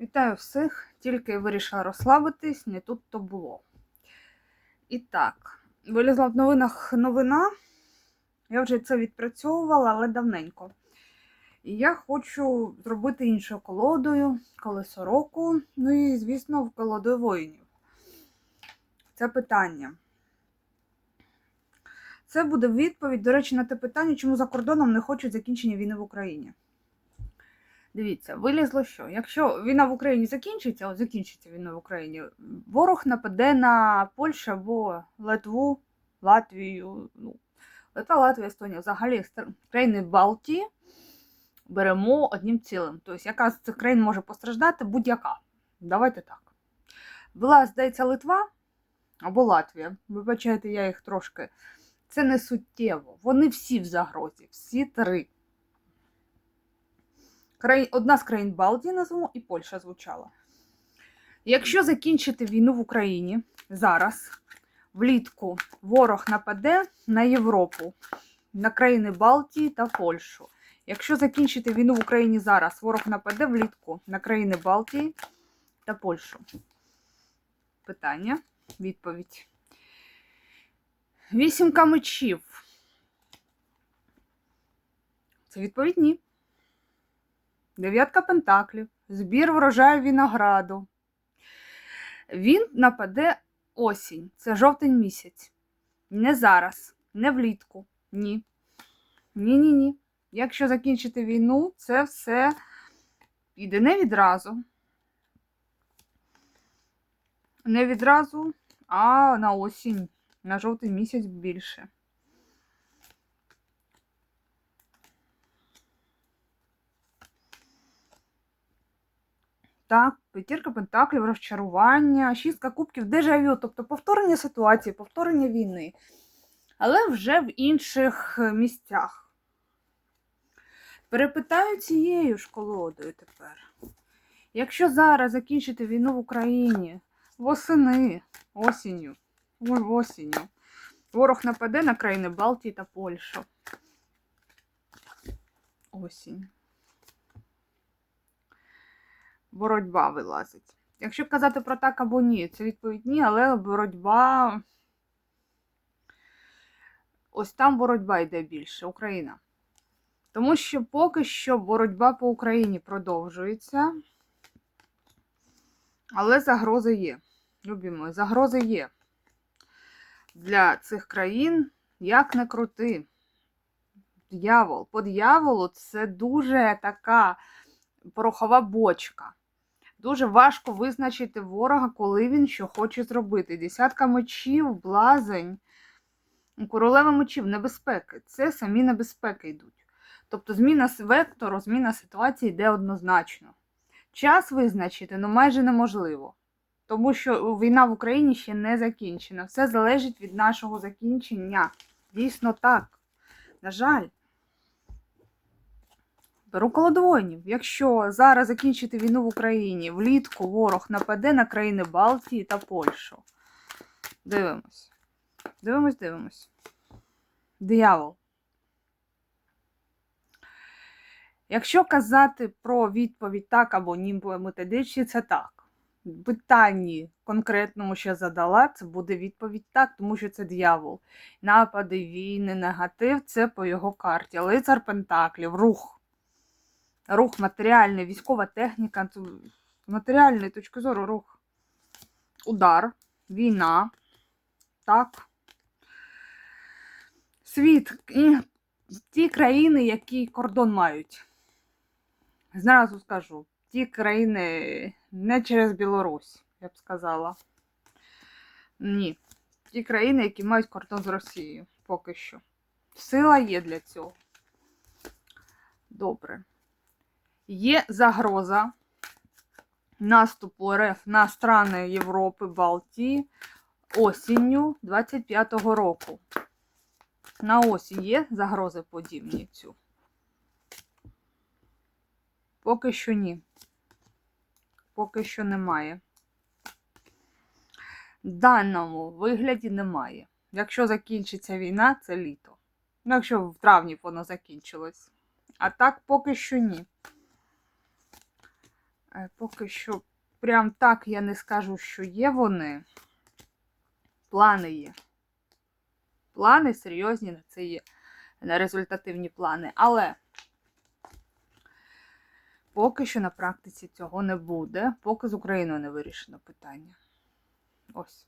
Вітаю всіх, тільки вирішила розслабитись, не тут то було. І так, вилізла в новинах новина. Я вже це відпрацьовувала, але давненько. І я хочу зробити іншою колодою, колесо року, ну і, звісно, в колодою воїнів. Це питання. Це буде відповідь, до речі, на те питання, чому за кордоном не хочуть закінчення війни в Україні. Дивіться, вилізло що? Якщо війна в Україні закінчиться, от закінчиться війна в Україні, ворог нападе на Польщу або Литву, Латвію, ну, Литва, Латвія, Естонія, взагалі країни Балтії беремо одним цілим. Тобто, яка з цих країн може постраждати, будь-яка. Давайте так. Була, здається, Литва або Латвія. Вибачайте, я їх трошки. Це не суттєво. Вони всі в загрозі, всі три. Одна з країн Балтії назвемо і Польща звучала. Якщо закінчити війну в Україні зараз, влітку ворог нападе на Європу, на країни Балтії та Польщу. Якщо закінчити війну в Україні зараз, ворог нападе влітку на країни Балтії та Польщу. Питання, відповідь. Вісімка мечів. Це відповідь ні. Дев'ятка пентаклів, збір врожаю винограду. Він нападе осінь, це жовтень місяць. Не зараз, не влітку. Ні. Ні-ні ні. Якщо закінчити війну, це все піде не відразу. Не відразу, а на осінь, на жовтий місяць більше. Так, п'ятірка пентаклів, розчарування, шістка кубків, дежавю, тобто повторення ситуації, повторення війни, але вже в інших е, місцях. Перепитаю цією ж колодою тепер. Якщо зараз закінчити війну в Україні восени, осінню, осінню, ворог нападе на країни Балтії та Польщу. Осінь боротьба вилазить. Якщо казати про так або ні, це відповідь ні, але боротьба. Ось там боротьба йде більше, Україна. Тому що поки що боротьба по Україні продовжується. Але загрози є. Любимо, загрози є. Для цих країн, як не крути. Д'явол. По д'яволу це дуже така порохова бочка. Дуже важко визначити ворога, коли він що хоче зробити. Десятка мечів, блазень, королева мечів, небезпеки. Це самі небезпеки йдуть. Тобто зміна вектору, зміна ситуації йде однозначно. Час визначити ну, майже неможливо. Тому що війна в Україні ще не закінчена. Все залежить від нашого закінчення. Дійсно так. На жаль. Беру колодвойнів. Якщо зараз закінчити війну в Україні, влітку ворог нападе на країни Балтії та Польщу. Дивимось. Дивимось, дивимось. Диявол. Якщо казати про відповідь так або ні методичні, це так. Питанні конкретному, що задала, це буде відповідь так, тому що це диявол. Напади, війни, негатив це по його карті. Лицар Пентаклів, рух рух матеріальний, військова техніка, з матеріальної точки зору рух. Удар, війна, так. Світ і ті країни, які кордон мають. Зразу скажу, ті країни не через Білорусь, я б сказала. Ні. Ті країни, які мають кордон з Росією, поки що. Сила є для цього. Добре є загроза наступу РФ на страни Європи, Балтії осінню 25-го року. На осінь є загрози подібні цю? Поки що ні. Поки що немає. Даному вигляді немає. Якщо закінчиться війна, це літо. Ну, якщо в травні воно закінчилось. А так поки що ні. Е, Поки що, прям так я не скажу, що є вони. Плани є. Плани серйозні на це є. На результативні плани. Але поки що на практиці цього не буде, поки з Україною не вирішено питання. Ось.